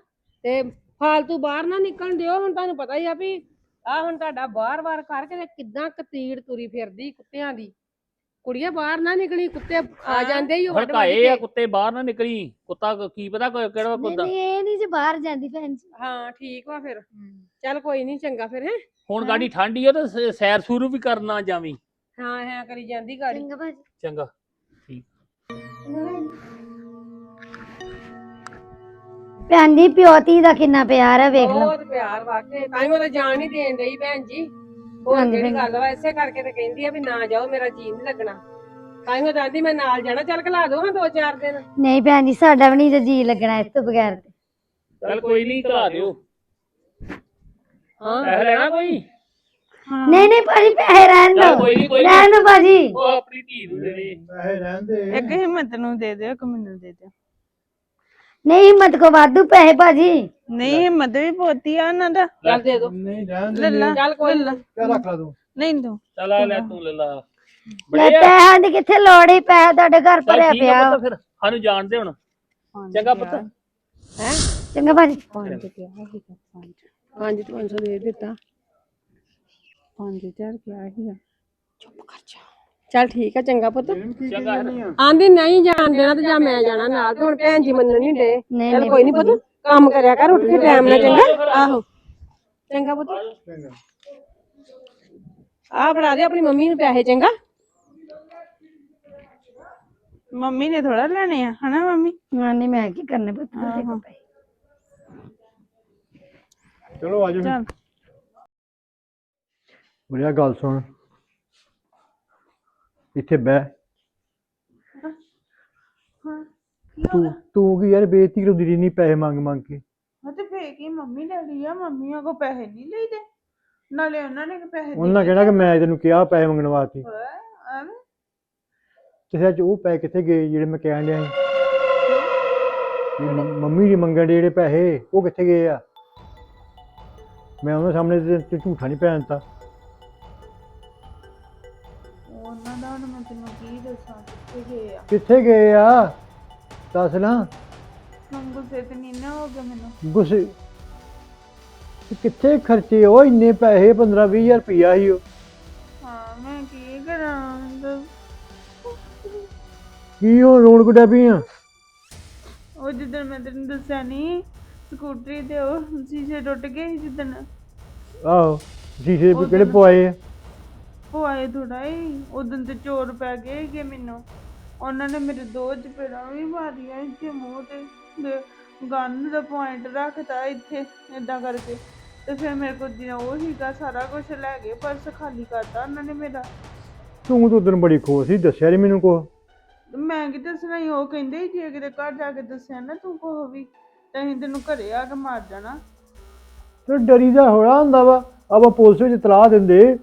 ਤੇ ਫਾਲਤੂ ਬਾਹਰ ਨਾ ਨਿਕਲਣ ਦਿਓ, ਹੁਣ ਤੁਹਾਨੂੰ ਪਤਾ ਹੀ ਆ ਵੀ ਆ ਹੁਣ ਤੁਹਾਡਾ ਬਾਰ-ਬਾਰ ਕਰਕੇ ਤੇ ਕਿੱਦਾਂ ਕਤੀੜ ਤੁਰੀ ਫਿਰਦੀ ਕੁੱਤਿਆਂ ਦੀ। ਕੁੜੀਆਂ ਬਾਹਰ ਨਾ ਨਿਕਲੀ ਕੁੱਤੇ ਆ। ਜਾਂਦੇ ਹੀ ਉਹ ਵੱਢ ਵੱਢ ਆ ਕੇ। ਕੁੱਤੇ ਬਾਹਰ ਨਾ ਨਿਕਲੀ। ਕੁੱਤਾ ਕੀ ਪਤਾ ਕੋਈ ਕਿਹੜਾ ਨਹੀਂ ਕੁੱਤਾ। ਨਹੀਂ ਇਹ ਨਹੀਂ ਜੇ ਬਾਹਰ ਜਾਂਦੀ ਭੈਣ ਜੀ। ਹਾਂ ਠੀਕ ਵਾ ਫਿਰ। ਚੱਲ ਕੋਈ ਨਹੀਂ ਚੰਗਾ ਫਿਰ ਹੈ। ਹੁਣ ਗਾੜੀ ਠੰਡੀ ਆ ਤਾਂ ਸ- ਸੈਰ ਸੂਰੂ ਵੀ ਕਰਨਾ ਜਾਵੀਂ। ਹਾਂ ਹਾਂ ਕਰੀ ਜਾਂਦੀ ਗਾੜੀ। ਚੰਗਾ ਭਾਜੀ। ਚੰਗਾ। ਭੈਣ ਜੀ ਪਿਓਤੀ ਦਾ ਕਿੰਨਾ ਪਿਆਰ ਹੈ ਵੇਖ ਲਓ। ਬਹੁਤ ਪਿਆਰ ਵਾਕੇ ਤਾਂ ਹੀ ਮੈਂ ਤਾਂ ਜਾਣ ਨਹੀਂ ਦੇਣ ਰਹੀ ਭੈਣ ਜੀ। ਹੋਰ ਹਾਂਜੀ, ਜਿਹੜੀ ਹਾਂਜੀ। ਗੱਲ ਵਾ ਇਸੇ ਕਰਕੇ ਤੇ ਕਹਿੰਦੀ ਆ ਵੀ ਨਾ ਜਾਓ ਮੇਰਾ ਜੀ ਨਹੀਂ ਲੱਗਣਾ। ਤਾਂ ਹੀ ਮੈਂ ਕਹਿੰਦੀ ਮੈਂ ਨਾਲ ਜਾਣਾ ਚੱਲ ਖਲਾ ਦੋ ਹਾਂ ਦੋ ਚਾਰ ਦਿਨ। ਨਹੀਂ ਭੈਣ ਜੀ ਸਾਡਾ ਵੀ ਨਹੀਂ ਜੀ ਲੱਗਣਾ ਇਸ ਤੋਂ ਬਗੈਰ ਤੇ। ਚੱਲ ਕੋਈ ਨਹੀਂ ਘਲਾ ਦਿਓ। ਹਾਂ। ਪੈਸੇ ਲੈਣਾ ਕੋਈ? ਨਹੀਂ ਨਹੀਂ ਭਾਜੀ ਪੈਸੇ ਰਹਿਣ ਚੱਲ ਦਿਓ। ਕੋਈ ਨਹੀਂ ਕੋਈ ਰਹਿਣ ਦਿਓ ਭਾਜੀ। ਉਹ ਆਪਣੀ ਧੀ ਨੂੰ ਦੇ ਦੇ। ਪੈਸੇ ਰਹਿੰਦੇ ਇੱਕ ਹਿੰਮਤ ਨੂੰ ਦੇ ਦਿਓ ਇੱਕ ਮੈਨੂੰ ਦੇ ਦਿਓ। ਨਹੀਂ ਹਿੰਮਤ ਕੋ ਵਾਧੂ ਪੈਸੇ ਭਾਜੀ। ਨਹੀਂ ਹਿੰਮਤ ਵੀ ਪੋਤੀ ਆ ਉਹਨਾਂ ਦਾ। ਚੱਲ ਦੇ ਦੋ। ਨਹੀਂ ਰਹਿਣ ਲੈ ਦੇ। ਲਾ ਚੱਲ ਕੋਈ ਲੈ ਰੱਖ ਲਾ ਤੂੰ? ਨਹੀਂ ਦੋ ਚੱਲ ਆ ਲੈ ਤੂੰ ਲੈ ਲਾ। ਲੈ ਪੈਸਿਆਂ ਦੀ ਕਿੱਥੇ ਲੋੜ ਹੀ ਪੈਸਾ ਤੁਹਾਡੇ ਘਰ ਭਰਿਆ ਪਿਆ ਫਿਰ ਸਾਨੂੰ ਜਾਣਦੇ ਹੁਣ। ਚੰਗਾ ਪੁੱਤ। ਹੈ? ਚੰਗਾ ਭਾਜੀ। ਪੰਜ ਕਿਹਾ ਸੀਗਾ ਪੰਜ। ਪੰਜ ਤੇ 500 ਦੇ ਦਿੱਤਾ। 5000 ਕਿਹਾ ਸੀਗਾ ਚੁੱਪ ਕਰ ਜਾ। ਚੱਲ ਠੀਕ ਆ ਚੰਗਾ ਪੁੱਤ। ਆਂਦੀ ਨਹੀਂ ਜਾਣ ਦੇਣਾ ਤੇ ਜਾਂ ਮੈਂ ਜਾਣਾ ਨਾਲ ਤੇ ਹੁਣ ਭੈਣ ਜੀ ਮੰਨਣ ਨਹੀਂ ਦੇ ਨਹੀਂ ਚੱਲ ਨਹੀਂ ਕੋਈ ਨਹੀਂ ਪੁੱਤ ਕੰਮ ਕਰਿਆ ਕਰ ਉੱਠ ਕੇ ਟਾਈਮ ਨਾਲ ਚੰਗਾ? ਆਹੋ। ਚੰਗਾ ਪੁੱਤ। ਆ ਫੜਾ ਦੇ ਆਪਣੀ ਮੰਮੀ ਨੂੰ ਪੈਸੇ ਚੰਗਾ। ਮੰਮੀ ਨੇ ਥੋੜਾ ਲੈਣੇ ਆ ਹਨਾ ਮੰਮੀ? ਹਾਂ ਨਹੀਂ ਮੈਂ ਕੀ ਕਰਨੇ ਪੁੱਤ ਕੋਲ ਚਲੋ ਆਜੋ ਚੱਲ। ਬੜਿਆ ਗੱਲ ਸੁਣ। ਇੱਥੇ ਬਹਿ। ਹਾਂ ਤੂੰ ਤੂੰ ਕੀ ਯਾਰ ਬੇਇੱਜ਼ਤੀ ਕਰਦੀ ਨਹੀਂ ਪੈਸੇ ਮੰਗ ਮੰਗ ਕੇ? ਹਾਂ ਤੇ ਫੇਰ ਕੀ ਮੰਮੀ ਡੈਡੀ ਆ ਮੰਮੀਆਂ ਕੋ ਪੈਸੇ ਨਹੀਂ ਲਈਦੇ। ਨਾਲੇ ਉਹਨਾਂ ਨੇ ਕਿ ਪੈਸੇ ਉਹਨਾਂ ਕਹਿਣਾ ਕਿ ਮੈਂ ਤੈਨੂੰ ਕਿਹਾ ਪੈਸੇ ਮੰਗਣ ਵਾਸਤੇ। ਐਵੇਂ? ਤੇ ਸੱਚ ਉਹ ਪੈਸੇ ਕਿੱਥੇ ਗਏ ਜਿਹੜੇ ਮੈਂ ਕਹਿਣ ਡਿਆ ਸੀ? ਵੀ ਮੰਮ- ਮੰਮੀ ਦੀ ਮੰਗਣ ਦੇ ਜਿਹੜੇ ਪੈਸੇ ਉਹ ਕਿੱਥੇ ਗਏ ਆ? ਮੈਂ ਉਹਨਾਂ ਸਾਹਮਣੇ ਤੇ ਤੇ ਝੂਠਾ ਨਹੀਂ ਪੈਣ ਦਿੱਤਾ। ਕਿੱਥੇ ਗਏ ਆ? ਕਿੱਥੇ ਗਏ ਆ? ਦੱਸ ਨਾ। ਹੁਣ ਗੁੱਸੇ ਤੇ ਨਹੀਂ ਨਾ ਹੋ ਗਿਆ ਮੈਨੂੰ। ਗੁੱਸੇ। ਤੇ ਕਿੱਥੇ ਖਰਚੇ ਉਹ ਇੰਨੇ ਪੈਸੇ 15 20000 ਰੁਪਈਆ ਸੀ ਉਹ। ਹਾਂ ਮੈਂ ਕੀ ਕਰਾਂ? ਦੱਸ। ਕੀ ਹੋ ਰੋਣ ਕੁੱਟਿਆ ਪਈ ਆ ਉਹ ਜਿੱਦਣ ਮੈਂ ਤੈਨੂੰ ਦੱਸਿਆ ਨਹੀਂ ਸਕੂਟਰੀ ਤੇ ਉਹ ਸ਼ੀਸ਼ੇ ਟੁੱਟ ਗਏ ਸੀ ਜਿੱਦਣ। ਆਹੋ ਸ਼ੀਸ਼ੇ ਉਹ ਕਿਹੜੇ ਪਵਾਏ ਆ? ਉਹ ਆਏ ਥੋੜਾ ਹੀ ਉਦੋਂ ਤੇ ਚੋਰ ਪੈ ਗਏ ਕਿ ਮੈਨੂੰ। ਉਹਨਾਂ ਨੇ ਮੇਰੇ ਦੋ ਚਪੇੜਾਂ ਵੀ ਮਾਰੀਆਂ ਇੱਥੇ ਮੂੰਹ ਤੇ ਤੇ ਗਨ ਦਾ ਪੁਆਇੰਟ ਰੱਖਤਾ ਇੱਥੇ ਏਦਾਂ ਕਰਕੇ। ਤੇ ਫਿਰ ਮੇਰੇ ਕੋਲ ਜਿਹੜਾ ਉਹ ਹੀਗਾ ਸਾਰਾ ਕੁਝ ਲੈ ਗਏ ਪਰਸ ਖਾਲੀ ਕਰਤਾ ਉਹਨਾਂ ਨੇ ਮੇਰਾ। ਤੂੰ ਤਾਂ ਉਦੋਂ ਬੜੀ ਖੁਸ਼ ਸੀ ਦੱਸਿਆ ਨਹੀਂ ਮੈਨੂੰ ਕੋ ਮੈਂ ਕੀ ਦੱਸਣਾ ਸੀ ਉਹ ਕਹਿੰਦੇ ਸੀ ਜੇ ਕਿਤੇ ਘਰ ਜਾ ਕੇ ਦੱਸਿਆ ਨਾ ਤੂੰ ਕੋਹ ਵੀ ਤਾਂ ਅਸੀਂ ਤੈਨੂੰ ਘਰੇ ਆ ਕੇ ਮਾਰ ਜਾਣਾ। ਤੇ ਡਰੀ ਦਾ ਹੋੜਾ ਹੁੰਦਾ ਵਾ ਆਪਾਂ ਪੁਲਿਸ ਵਿੱਚ ਤਲਾਹ ਦਿੰਦੇ।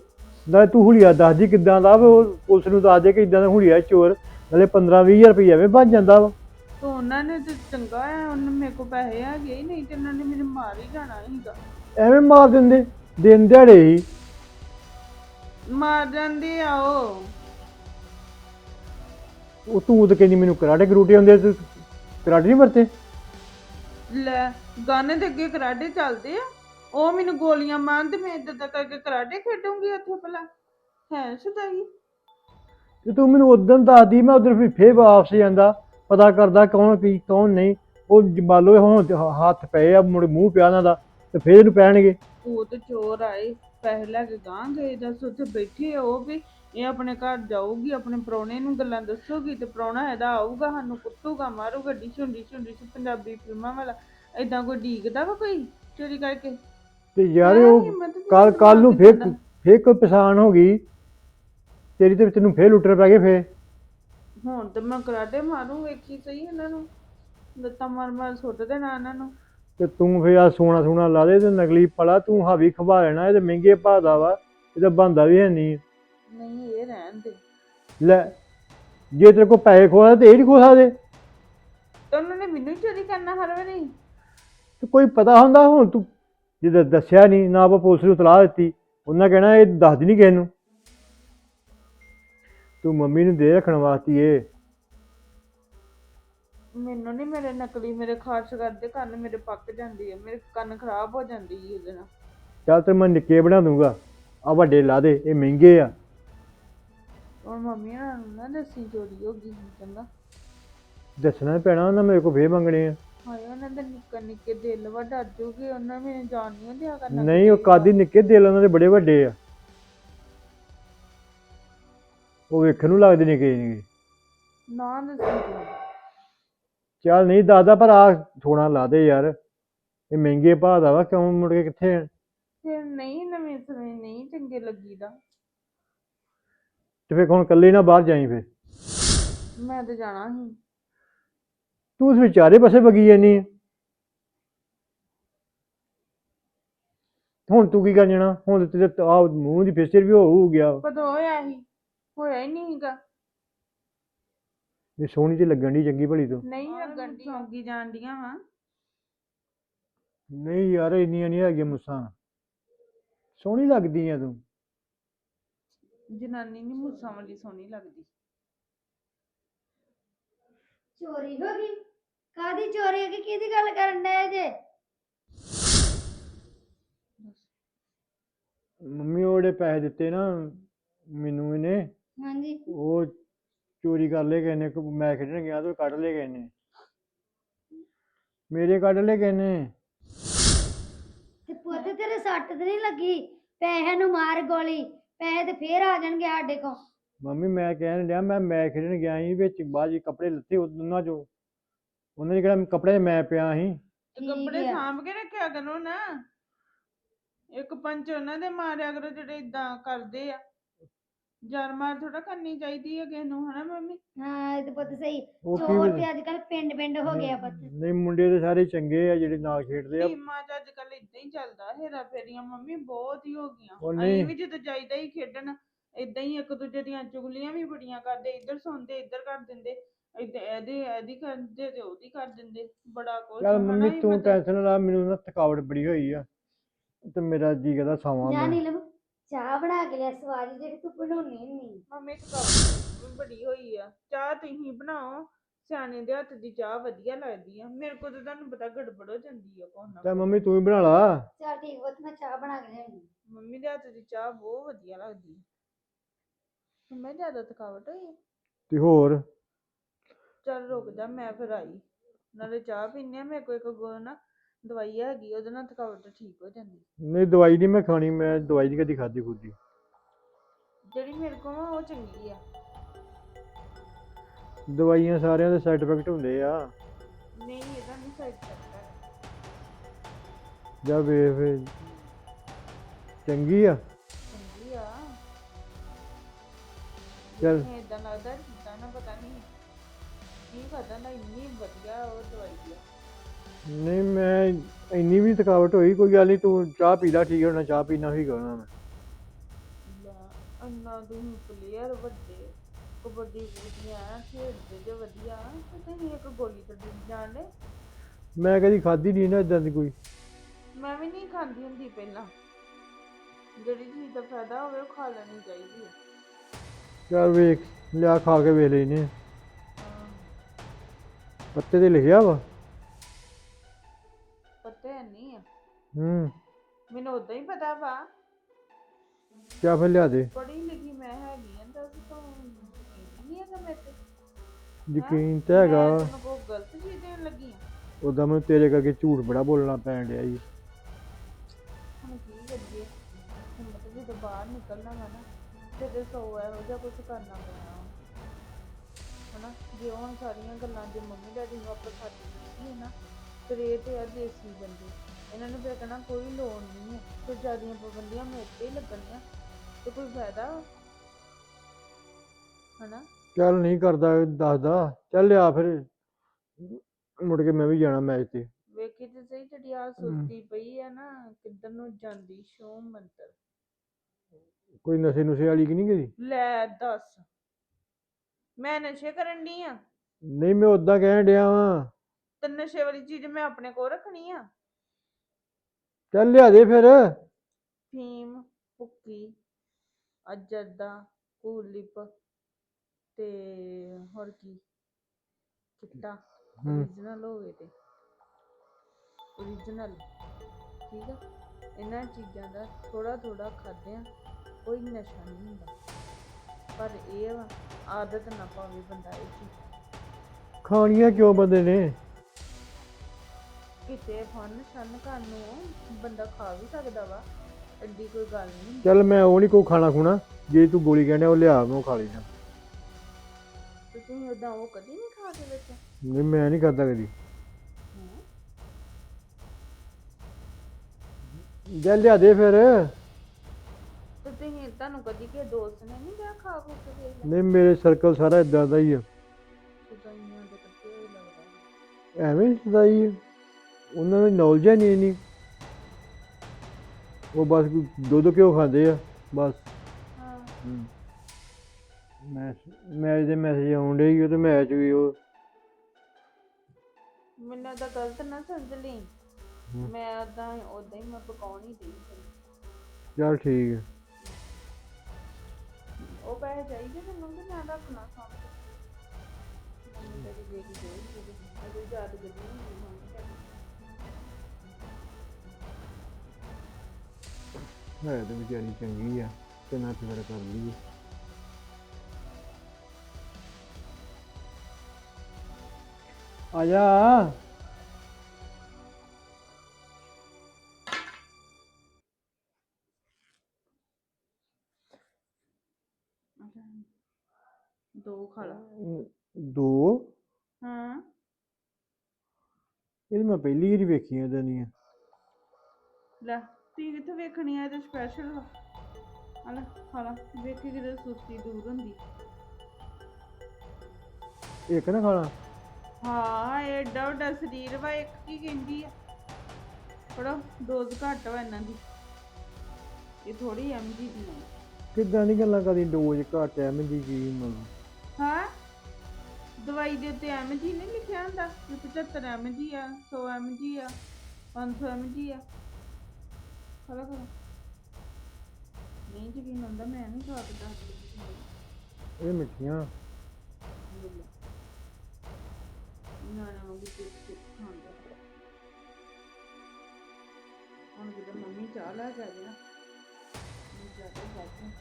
ਨਾਲੇ ਤੂੰ ਹੁਲੀਆ ਦੱਸਦੀ ਕਿੱਦਾਂ ਦਾ ਵਾ, ਉਹ ਪੁਲਿਸ ਨੂੰ ਦੱਸ ਦੇ ਕਿ ਇਦਾਂ ਦਾ ਹੁਲੀਆ ਚੋਰ ਨਾਲੇ 15 20000 ਰੁਪਏ ਐਵੇਂ ਬਚ ਜਾਂਦਾ ਵਾ। ਤੇ ਉਹਨਾਂ ਨੇ ਤੇ ਚੰਗਾ ਆ ਉਹਨਾਂ ਮੇਰੇ ਕੋਲ ਪੈਸੇ ਆ ਗਏ ਨਹੀਂ ਤੇ ਉਹਨਾਂ ਨੇ ਮੈਨੂੰ ਮਾਰ ਹੀ ਜਾਣਾ ਸੀਗਾ। ਐਵੇਂ ਮਾਰ ਦਿੰਦੇ ਦਿਨ ਦਿਹਾੜੇ ਹੀ। ਮਾਰ ਜਾਂਦੇ ਆ ਉਹ। ਉਹ ਤੂੰ ਤਾਂ ਕਹਿੰਦੀ ਮੈਨੂੰ ਕਰਾਟੇ ਕਰੂਟੇ ਹੁੰਦੇ ਆ, ਤੂੰ ਕਰਾਟੇ ਨਹੀਂ ਵਰਤੇ? ਲੈ ਗਾਣੇ ਦੇ ਅੱਗੇ ਕਰਾਟੇ ਚੱਲਦੇ ਆ? ਉਹ ਮੈਨੂੰ ਗੋਲੀਆਂ ਮਾਰਨ ਤੇ ਮੈਂ ਇਦਾਂ ਦਾ ਕਰਕੇ ਕਰਾਟੇ ਖੇਡੂੰਗੀ ਉੱਥੇ ਭਲਾ। ਹੈ ਸਦਾਈ। ਤੇ ਤੂੰ ਮੈਨੂੰ ਉਦੋਂ ਦੱਸਦੀ ਮੈਂ ਉਧਰ ਵੀ ਫੇਰ ਵਾਪਸ ਜਾਂਦਾ। ਪਤਾ ਕਰਦਾ ਕੌਣ ਕੀ ਕੌਣ ਨਹੀਂ। ਉਹ ਜ- ਮੰਨ ਲਓ ਹੁਣ ਤੇ ਹ- ਹੱਥ ਪਏ ਆ ਮੁੜ ਮੂੰਹ ਪਿਆ ਉਹਨਾਂ ਦਾ ਤੇ ਫੇਰ ਇਹਨੂੰ ਪੈਣਗੇ। ਉਹ ਤੇ ਚੋਰ ਆਏ ਪੈਸੇ ਲੈ ਕੇ ਗਾਂ ਗਏ ਦੱਸ ਉੱਥੇ ਬੈਠੇ ਆ ਉਹ ਵੀ। ਇਹ ਆਪਣੇ ਘਰ ਜਾਊਗੀ ਆਪਣੇ ਪ੍ਰਾਹੁਣੇ ਨੂੰ ਗੱਲਾਂ ਦੱਸੂਗੀ ਤੇ ਪ੍ਰਾਹੁਣਾ ਇਹਦਾ ਆਊਗਾ ਸਾਨੂੰ ਕੁੱਟੂਗਾ ਮਾਰੂਗਾ ਡਿਸ਼ ਡਿਸ਼ ਡਿਸ਼ ਪੰਜਾਬੀ ਫਿਲਮਾਂ ਵਾਲਾ। ਏਦਾਂ ਕੋਈ ਡੀਕਦਾ ਵਾ ਕੋਈ ਚੋਰੀ ਕਰਕੇ? ਤੇ ਯਾਰ ਉਹ ਕੱਲ ਕੱਲ ਨੂੰ ਫੇਰ। ਫੇਰ ਕੋਈ ਪਛਾਣ ਹੋ ਗਈ। ਤੇਰੀ ਤੇ ਤੈਨੂੰ ਫੇਰ ਲੁੱਟਰ ਪੈ ਗਏ ਫੇਰ। ਹੁਣ ਤੇ ਮੈਂ ਕਰਾਟੇ ਮਾਰੂ ਵੇਖੀ ਸਹੀ ਇਹਨਾਂ ਨੂੰ। ਲੱਤਾਂ ਮਾਰ ਮਾਰ ਸੁੱਟ ਦੇਣਾ ਇਹਨਾਂ ਨੂੰ। ਤੇ ਤੂੰ ਫੇਰ ਆ ਸੋਨਾ ਸੋਨਾ ਲਾ ਦੇ ਤੇ ਨਕਲੀ ਪਲਾ ਤੂੰ ਹਾਵੀ ਖਵਾ ਲੈਣਾ ਇਹ ਤੇ ਮਹਿੰਗੇ ਭਾਅ ਦਾ ਵਾ ਇਹਦਾ ਬੰਦਾ ਵੀ ਹੈ ਨਹੀਂ ਨਹੀਂ ਇਹ ਰਹਿਣ ਦੇ। ਲੈ ਜੇ ਤੇਰੇ ਕੋਲ ਪੈਸੇ ਖੋਆ ਤੇ ਇਹ ਨਹੀਂ ਖੋ ਸਕਦੇ। ਤੇ ਉਹਨਾਂ ਨੇ ਮੈਨੂੰ ਹੀ ਚੋਰੀ ਕਰਨਾ ਹਰ ਵਾਰੀ। ਤੇ ਕੋਈ ਪਤਾ ਹੁੰਦਾ ਹੁਣ ਤੂੰ ਜਿਹਦਾ ਦੱਸਿਆ ਨਹੀਂ ਨਾ ਆਪਾਂ ਪੁਲਿਸ ਨੂੰ ਤਲਾਹ ਦਿੱਤੀ। ਉਹਨਾਂ ਕਹਿਣਾ ਇਹ ਦੱਸਦੀ ਨਹੀਂ ਕਿਸੇ ਨੂੰ। ਤੂੰ ਮੰਮੀ ਨੂੰ ਦੇ ਰੱਖਣ ਵਾਸਤੇ ਇਹ ਮੈਨੂੰ ਨਹੀਂ ਮੇਰੇ ਨਕਲੀ ਮੇਰੇ ਖਾਰਸ਼ ਕਰਦੇ ਕੰਨ ਮੇਰੇ ਪੱਕ ਜਾਂਦੀ ਹੈ ਮੇਰੇ ਕੰਨ ਖਰਾਬ ਹੋ ਜਾਂਦੀ ਹੈ ਇਹਦੇ ਨਾਲ। ਚੱਲ ਤੇ ਮੈਂ ਨਿੱਕੇ ਬਣਾ ਦੂੰਗਾ। ਆ ਵੱਡੇ ਲਾ ਦੇ ਇਹ ਮਹਿੰਗੇ ਆ। ਹੁਣ ਮੰਮੀ ਨਾਲ ਨਾ ਦੱਸੀ ਚੋਰੀ ਹੋ ਗਈ ਸੀ ਚੰਗਾ। ਦੱਸਣਾ ਪੈਣਾ ਉਹਨਾਂ ਮੇਰੇ ਕੋਲ ਫੇਰ ਮੰਗਣੇ ਆ। ਹਾਏ ਉਹਨਾਂ ਦੇ ਨਿੱਕੇ ਨਿੱਕੇ ਦਿਲ ਵਾ ਡਰ ਜੂਗੇ ਉਹਨਾਂ ਮੈਨੂੰ ਜਾਣ ਨਹੀਂ ਦਿਆ ਕਰਨਾ ਨਹੀਂ ਉਹ ਕਾਦੀ ਨਿੱਕੇ ਦਿਲ ਉਹਨਾਂ ਦੇ ਬੜੇ ਵੱਡੇ ਆ। ਉਹ ਵੇਖਣ ਨੂੰ ਲੱਗਦੇ ਨੇ ਕਿ ਨਹੀਂ। ਨਾ ਦੱਸੀ ਤੂੰ। ਚੱਲ ਨਹੀਂ ਦੱਸਦਾ ਪਰ ਆ ਥੋੜਾ ਲਾ ਦੇ ਯਾਰ। ਇਹ ਮਹਿੰਗੇ ਭਾਅ ਦਾ ਵਾ ਕਿਉਂ ਮੁੜ ਕੇ ਕਿੱਥੇ ਆ? ਫਿਰ ਨਹੀਂ ਨਵੇਂ ਸਮੇਂ ਨਹੀਂ ਚੰਗੇ ਲੱਗੀਦਾ। ਤੇ ਫੇਰ ਹੁਣ ਇਕੱਲੇ ਨਾ ਬਾਹਰ ਜਾਈ ਫੇਰ। ਮੈਂ ਤੇ ਜਾਣਾ ਸੀ। ਤੂੰ ਉਸ ਵਿਚਾਰੇ ਪਾਸੇ ਵਗੀ ਜਾਨੀ ਆ। ਹੁਣ ਤੂੰ ਕੀ ਕਰ ਜਾਣਾ? ਹੁਣ ਤੇ ਆ ਮੂੰਹ ਦੀ ਫੇਸਰ ਵੀ ਹੋ ਹੋ ਗਿਆ। ਕਦੋਂ ਹੋਇਆ ਸੀ? ਹੋਇਆ ਹੀ ਨਹੀਂ ਹੈਗਾ ਇਹ ਸੋਹਣੀ ਤੇ ਲੱਗਣ ਦੀ ਚੰਗੀ ਭਲੀ ਤੂੰ। ਨਹੀਂ ਲੱਗਣ ਦੀ ਸੌਂਗੀ ਜਾਂਦੀਆਂ ਵਾ। ਨਹੀਂ ਯਾਰ ਇੰਨੀਆਂ ਨਹੀਂ ਹੈਗੀਆਂ ਮੁੱਸਾਂ। ਸੋਹਣੀ ਲੱਗਦੀ ਆ ਤੂੰ। ਜਨਾਨੀ ਨਹੀਂ ਮੁੱਸਾਂ ਵਾਲੀ ਸੋਹਣੀ ਲੱਗਦੀ। ਚੋਰੀ ਹੋ ਗਈ? ਕਾਦੀ ਚੋਰੀ ਹੋ ਗਈ? ਕਿਹਦੀ ਗੱਲ ਕਰਨ ਡਏ ਜੇ? ਮੰਮੀ ਉਹ ਜਿਹੜੇ ਪੈਸੇ ਦਿੱਤੇ ਨਾ ਮੈਨੂੰ ਇਹਨੇ ਹਾਂਜੀ। ਉਹ ਚੋਰੀ ਕਰ ਲਏ ਗਏ ਨੇ ਮੈਂ ਖੇਡਣ ਗਿਆ ਤੇ ਉਹ ਕੱਢ ਲਏ ਗਏ ਨੇ। ਮੇਰੇ ਕੱਢ ਲਏ ਗਏ ਨੇ। ਤੇ ਪੁੱਤ ਤੇਰੇ ਸੱਟ ਤੇ ਨਹੀਂ ਲੱਗੀ? ਪੈਸੇ ਨੂੰ ਮਾਰ ਗੋਲੀ ਪੈਸੇ ਤੇ ਫੇਰ ਆ ਜਾਣਗੇ ਸਾਡੇ ਕੋਲ। ਮੰਮੀ ਮੈਂ ਕਹਿਣ ਡਿਆ ਮੈਂ ਮੈਂ ਖੇਡਣ ਗਿਆ ਸੀ ਵਿੱਚ ਬਾਅਦ 'ਚ ਕੱਪੜੇ ਲੱਤੇ ਉਹਨਾਂ ਚੋਂ। ਉਹਨਾਂ ਨੇ ਕਿਹੜਾ ਕੱਪੜੇ ਮੈਂ ਪਿਆ ਸੀ। ਕੱਪੜੇ। ਸਾਂਭ ਕੇ ਰੱਖਿਆ ਕਰੋ ਨਾ। ਇੱਕ ਪੰਜ ਉਹਨਾਂ ਦੇ ਮਾਰਿਆ ਕਰੋ ਜਿਹੜੇ ਇਦਾਂ ਕਰਦੇ ਆ। ਜਰ ਮਾਰ ਥੋੜਾ ਕਰਨੀ ਚਾਹੀਦੀ ਹੈ ਕਿਸੇ ਨੂੰ ਹਨਾ ਮੰਮੀ? ਹਾਂ ਇਹ ਤੇ ਪੁੱਤ ਸਹੀ। ਉਹ ਕੀ ਚੋਰ ਤੇ ਅੱਜ ਕੱਲ ਪਿੰਡ ਪਿੰਡ ਹੋ ਗਿਆ ਪੁੱਤ। ਨਹੀਂ ਮੁੰਡੇ ਤੇ ਸਾਰੇ ਚੰਗੇ ਆ ਜਿਹੜੇ ਨਾਲ ਖੇਡਦੇ ਆ। ਟੀਮਾਂ 'ਚ ਅੱਜ ਕੱਲ ਇਦਾਂ ਹੀ ਚੱਲਦਾ ਹੇਰਾ ਫੇਰੀਆਂ ਮੰਮੀ ਬਹੁਤ ਹੀ ਹੋ ਗਈਆਂ। ਉਹ ਅਸੀਂ। ਵੀ ਜਦੋਂ ਜਾਈਦਾ ਹੀ ਖੇਡਣ ਇਦਾਂ ਹੀ ਇੱਕ ਦੂਜੇ ਦੀਆਂ ਚੁਗਲੀਆਂ ਵੀ ਬੜੀਆਂ ਕਰਦੇ ਇੱਧਰ ਸੁਣਦੇ ਇੱਧਰ ਕਰ ਦਿੰਦੇ ਏਦਾਂ ਇਹਦੀ ਇਹਦੀ ਕਰਦੇ ਤੇ ਉਹਦੀ ਕਰ ਦਿੰਦੇ ਬੜਾ ਕੁਛ ਚੱਲ ਹਨਾ ਮੰਮੀ ਵੀ ਤੂੰ ਟੈਨਸ਼ਨ ਨਾ ਲਾ ਮੈਨੂੰ ਨਾ ਥਕਾਵਟ ਬੜੀ ਹੋਈ ਆ ਤੇ ਮੇਰਾ ਜੀ ਕਰਦਾ ਸੌਵਾਂ ਜਾ ਮੈਂ। ਨੀਲਮ ਚਾਹ ਬਣਾ ਕੇ ਲਿਆ ਸਵਾਦੀ ਜਿਹੜੀ ਤੂੰ ਬਣਾਉਣੀ ਨਹੀਂ ਮੰਮੀ ਥਕਾਵਟ ਬੜੀ ਹੋਈ ਆ ਚਾਹ ਤੁਸੀਂ ਬਣਾਓ ਸਿਆਣੇ ਦੇ ਹੱਥ ਦੀ ਚਾਹ ਵਧੀਆ ਲੱਗਦੀ ਆ ਮੇਰੇ ਕੋਲ ਤਾਂ ਤੁਹਾਨੂੰ ਪਤਾ ਗੜਬੜ ਹੋ ਜਾਂਦੀ ਆ ਕੋਨਾ ਤੇ ਮੰਮੀ ਤੂੰ ਹੀ ਬਣਾ ਲਾ। ਚੱਲ ਠੀਕ ਪੁੱਤ ਮੈਂ ਚਾਹ ਬਣਾ ਕੇ ਲਿਆਉਂਦੀ ਮੰਮੀ ਦੇ ਹੱਥ ਦੀ ਚਾਹ ਬਹੁਤ ਵਧੀਆ ਲੱਗਦੀ ਆ। ਮੈਂ ਜ਼ਿਆਦਾ ਥਕਾਵਟ ਹੋਈ। ਤੇ ਹੋਰ? ਚੱਲ ਰੁਕ ਜਾ ਮੈਂ ਫਿਰ ਆਈ। ਨਾਲੇ ਚਾਹ ਪੀਨੇ ਆ ਮੇਰੇ ਕੋਲ ਇੱਕ ਗੋ ਨਾ ਦਵਾਈ ਹੈਗੀ ਉਹਦੇ ਨਾਲ ਥਕਾਵਟ ਠੀਕ ਹੋ ਜਾਂਦੀ। ਨਹੀਂ ਦਵਾਈ ਨਹੀਂ ਮੈਂ ਖਾਣੀ ਮੈਂ ਦਵਾਈ ਨਹੀਂ ਕਦੀ ਖਾਦੀ ਖੁਦੀ। ਜਿਹੜੀ ਮੇਰੇ ਕੋਲ ਆ ਉਹ ਚੰਗੀ ਆ। ਦਵਾਈਆਂ ਸਾਰਿਆਂ ਦੇ ਸਾਈਡ ਇਫੈਕਟ ਹੁੰਦੇ ਆ। ਨਹੀਂ ਇਹਦਾ ਨਹੀਂ ਸਾਈਡ ਇਫੈਕਟ ਜਾਂ ਵੇਖ ਵੇ। ਚੰਗੀ ਆ? ਚੱਲ। ਇਦਾਂ ਲੱਗਦਾ ਜਿੱਦਾਂ ਨਾ ਪਤਾ ਨਹੀਂ। ਕੀ ਖਾਦਾ ਨਾ ਇੰਨੀ ਵਧੀਆ ਉਹ ਦਵਾਈ ਆ। ਨਹੀਂ ਮੈਂ ਇੰਨੀ ਵੀ ਥਕਾਵਟ ਹੋਈ ਕੋਈ ਗੱਲ ਨਹੀਂ ਤੂੰ ਚਾਹ ਪੀ ਲੈ ਠੀਕ ਹੋਣਾ ਚਾਹ ਪੀਣਾ ਹੀ ਕਰਨਾ ਮੈਂ ਲੈ, ਅੰਨਾ ਤੁਸੀਂ ਪਲੇਅਰ ਵੱਡੇ ਕਬੱਡੀ ਵਧੀਆ ਖੇਡਦੇ ਜੇ ਵਧੀਆ ਤੇ ਤੁਸੀਂ ਇੱਕ ਗੋਲੀ ਤੇ ਡਿੱਗ ਜਾਣਦੇ ਮੈਂ ਕਦੀ ਖਾਦੀ ਨਹੀਂ ਨਾ ਇਦਾਂ ਦੀ ਕੋਈ। ਮੈਂ ਵੀ ਨਹੀਂ ਖਾਂਦੀ ਹੁੰਦੀ ਪਹਿਲਾਂ। ਜਿਹੜੀ ਚੀਜ਼ ਦਾ ਫਾਇਦਾ ਹੋਵੇ ਉਹ ਖਾ ਲੈਣੀ ਚਾਹੀਦੀ ਹੈ ਚੱਲ ਵੇਖ ਲਿਆ ਖਾ ਕੇ ਵੇਖ ਲੈਨੇ ਪੱਤੇ ਤੇ ਲਿਖਿਆ ਵਾ? ਪਤਾ ਨਹੀਂ ਆ ਹੂੰ। ਮੈਨੂੰ ਉਦਾਂ ਹੀ ਪਤਾ ਵਾ। ਕਿਆ ਫਿਰ ਲਿਆ ਦੇ। ਪੜ੍ਹੀ ਲਿਖੀ ਮੈਂ ਹੈਗੀ ਆ ਤਾਂ ਤੂੰ ਨਹੀਂ ਹੈਗਾ ਮੇਰੇ ਤੇ। ਯਕੀਨ ਤਾਂ ਹੈਗਾ। ਮੈਂ ਤੈਨੂੰ ਕੋਈ ਗਲਤ ਚੀਜ਼ ਦੇਣ ਲੱਗੀ ਆ? ਉਦਾਂ ਮੈਨੂੰ ਤੇਰੇ ਕਰਕੇ ਝੂਠ ਬੜਾ ਬੋਲਣਾ ਪੈਣ ਡਿਆ ਜੀ ਹੁਣ ਕੀ ਕਰੀਏ? ਹੁਣ ਮਤਲਬ ਜਦੋਂ ਬਾਹਰ ਨਿਕਲਣਾ ਵਾ ਨਾ ਤੇ ਤੇ ਸੌ ਇਹੋ ਜਿਹਾ ਕੁਝ ਕਰਨਾ ਪੈਣਾ। ਹਨਾ? ਜੇ ਹੁਣ ਸਾਰੀਆਂ ਗੱਲਾਂ ਜੇ ਮੰਮੀ ਡੈਡੀ ਨੂੰ ਆਪਾਂ ਛੱਡ ਦਿੱਤੀ ਨਾ ਫਿਰ ਇਹ ਤੇ ਆ ਦੇਸੀ ਬੰਦੇ। ਇਹਨਾਂ ਨੂੰ ਫਿਰ ਕਹਿਣਾ ਕੋਈ ਲੋੜ ਨਹੀਂ ਹੈ। ਤੇ ਜਿਆਦੀਆਂ ਪਾਬੰਦੀਆਂ ਮੇਰੇ ਤੇ ਹੀ ਲੱਗਣੀਆਂ ਤੇ ਕੋਈ ਫਾਇਦਾ? ਹਨਾ? ਚੱਲ ਨਹੀਂ ਕਰਦਾ ਦੱਸਦਾ। ਚੱਲ ਲਿਆ ਫਿਰ। ਮੁੜ ਕੇ ਮੈਂ ਵੀ ਜਾਣਾ ਮੈਚ ਤੇ। ਵੇਖੀ ਤੇ ਸਹੀ ਜਿਹੜੀ ਆ ਸੁਸਤੀ ਪਈ ਆ ਨਾ ਕਿੱਧਰ ਨੂੰ ਜਾਂਦੀ ਸ਼ੋ ਮੰਤਰ। ਕੋਈ ਨਸ਼ੇ ਨੁਸ਼ੇ ਵਾਲੀ ਕਿ ਨਹੀਂ ਗਈ? ਲੈ ਦੱਸ। ਮੈਂ ਨਸ਼ੇ ਕਰਨ ਦੀ ਆ। ਨਹੀਂ ਮੈਂ ਉਦਾਂ ਕਹਿਣ ਡਿਆ ਵਾਂ। ਤੇ ਨਸ਼ੇ ਵਾਲੀ ਚੀਜ਼ ਮੈਂ ਆਪਣੇ ਕੋਲ ਰੱਖਣੀ ਆ। ਚੱਲ ਲਿਆ ਦੇ ਫਿਰ। ਫੀਮ ਭੁੱਕੀ ਅਜਰਦਾ ਕੂਲਿਪ ਤੇ ਹੋਰ ਕੀ? ਚਿੱਟਾ ਹੂੰ। ਓਰੀਜਨਲ ਹੋਵੇ ਤੇ। ਓਰੀਜਨਲ ਠੀਕ ਆ? ਇਹਨਾਂ ਚੀਜ਼ਾਂ ਦਾ ਥੋੜਾ ਥੋੜਾ ਖਾਦਿਆਂ ਕੋਈ ਨਸ਼ਾ ਨਹੀਂ ਹੁੰਦਾ। ਪਰ ਇਹ ਵਾ ਆਦਤ ਨਾ ਪਾਵੇ ਬੰਦਾ ਇਹ ਚੀਜ਼। ਖਾਣੀਆਂ ਕਿਉਂ ਬੰਦੇ ਨੇ? ਕਿਤੇ ਫਨ ਸ਼ਨ ਕਰਨ ਨੂੰ ਬੰਦਾ ਖਾ ਵੀ ਸਕਦਾ ਵਾ ਐਡੀ ਕੋਈ ਗੱਲ ਨਹੀਂ ਚੱਲ ਮੈਂ ਉਹ ਨਹੀਂ ਕੋ ਖਾਣਾ ਖੁਣਾ ਜੇ ਤੂੰ ਗੋਲੀ ਕਹਿੰਦਾ ਉਹ ਲਿਆ ਮੈਂ ਉਹ ਖਾ ਲੈਣਾ ਤੇ ਤੁਸੀਂ ਉਦਾਂ ਉਹ ਕਦੀ ਨਹੀਂ ਖਾ ਕੇ ਵੇਖਿਆ? ਨਹੀਂ ਮੈਂ ਨਹੀਂ ਕਰਦਾ ਕਦੀ। ਚੱਲ ਲਿਆ ਦੇ ਫਿਰ। ਤੁਸੀਂ ਤੁਹਾਨੂੰ ਕਦੀ ਕਿ ਦੋਸਤ ਨੇ ਨਹੀਂ ਲਿਆ ਖਾ ਖੂ ਕੇ ਵੇਖ ਲਿਆ? ਨਹੀਂ ਮੇਰੇ ਸਰਕਲ ਸਾਰਾ ਇਦਾਂ ਦਾ ਹੀ ਆ। ਸੁਦਾਈਆਂ ਦੇ ਲੱਗਦਾ ਐਵੇਂ ਸਦਾਈ ਆ। ਉਹਨਾਂ ਨੂੰ ਨੌਲੇਜ ਨਹੀਂ ਇੰਨੀ। ਉਹ ਬਸ ਦੁੱਧ ਕਿਉਂ ਖਾਂਦੇ ਆ ਬਸ। ਹਾਂ। ਮੈਂ ਮੈਚ ਦੇ ਮੈਸੇਜ ਆਉਂਦੇ ਹੀ ਉਹ ਤੇ ਮੈਚ ਵੀ ਉਹ ਮੈਨੂੰ ਤਾਂ ਗਲਤ ਨਾ ਸਮਝ ਲਈ। ਹੂੰ। ਮੈਂ ਉਦਾਂ ਉਦਾਂ ਹੀ ਮੈਂ ਪਕਾਉਣ ਹੀ ਸੀ। ਚੱਲ ਠੀਕ ਹੈ ਉਹ ਪੈਸੇ ਚਾਹੀਦੇ ਮੈਨੂੰ ਤੇ ਮੈਂ ਰੱਖਣਾ ਸਾਂਭ ਕੇ ਮੰਮੀ ਤੇਰੀ ਦੇ ਕੇ ਗਈ ਸੀ ਅਜੇ ਯਾਦ ਕਰੀ ਨਹੀਂ ਮੰਮੀ ਤੇਰੀ ਹੈ ਤੇ ਵਿਚਾਰੀ ਚੰਗੀ ਆ ਤੇ ਨਾ ਫਿਕਰ ਕਰ ਲਈ ਆ ਜਾ। ਦੋ ਖਾ ਲਾ। ਦੋ? ਹਾਂ। ਇਹ ਮੈਂ ਪਹਿਲੀ ਵਾਰੀ ਵੇਖੀਆਂ ਦੀਆਂ ਲੈ ਤੀ ਕਿੱਥੇ ਵੇਖਣੀ ਆ? ਤੇ ਸਪੈਸ਼ਲ ਵਾ ਆ ਲੈ ਖਾ ਲਾ। ਵੇਖੀ ਕਿਤੇ ਸੁਸਤੀ ਦੂਰ ਹੁੰਦੀ। ਇੱਕ ਨਾ ਖਾਣਾ ਹਾਂ ਇਹ ਏਡਾ ਵੱਡਾ ਸਰੀਰ ਵਾ ਇੱਕ ਕੀ ਕਹਿੰਦੀ ਆ? ਥੋੜਾ ਡੋਜ਼ ਘੱਟ ਵਾ ਇਹਨਾਂ ਦੀ। ਇਹ ਥੋੜੀ ਐਮਜੀ ਦੀ ਆ। ਕਿੱਦਾਂ ਦੀ ਗੱਲਾਂ ਕਦੀ ਡੋਜ਼ ਘੱਟ ਐ ਮੈਂ ਜੀ ਕੀ ਮਤਲਬ। ਹਾਂ? ਦਵਾਈ ਦੇ ਉੱਤੇ ਐਮਜੀ ਨਹੀਂ ਲਿਖਿਆ ਹੁੰਦਾ? ਕਿ 75 ਐਮਜੀ ਆ 100 ਐਮਜੀ ਆ 500 ਐਮਜੀ ਆ। ਖਲਾ ਖਲਾ ਨਹੀਂ ਜੀ ਹੁੰਦਾ ਮੈਂ ਨਹੀਂ ਕੇ ਦੱਸ ਇਹ ਮਿੱਠੀਆਂ। ਨਾ ਨਾ ਵੀ ਚਿਪ ਖਾਂਦਾ। ਹੁਣ ਜਦੋਂ ਮੰਮੀ ਚਾਹ ਲੈ ਕੇ ਜਾਣਾ ਮੈਂ ਜ਼ਿਆਦਾ ਖਾਦੀ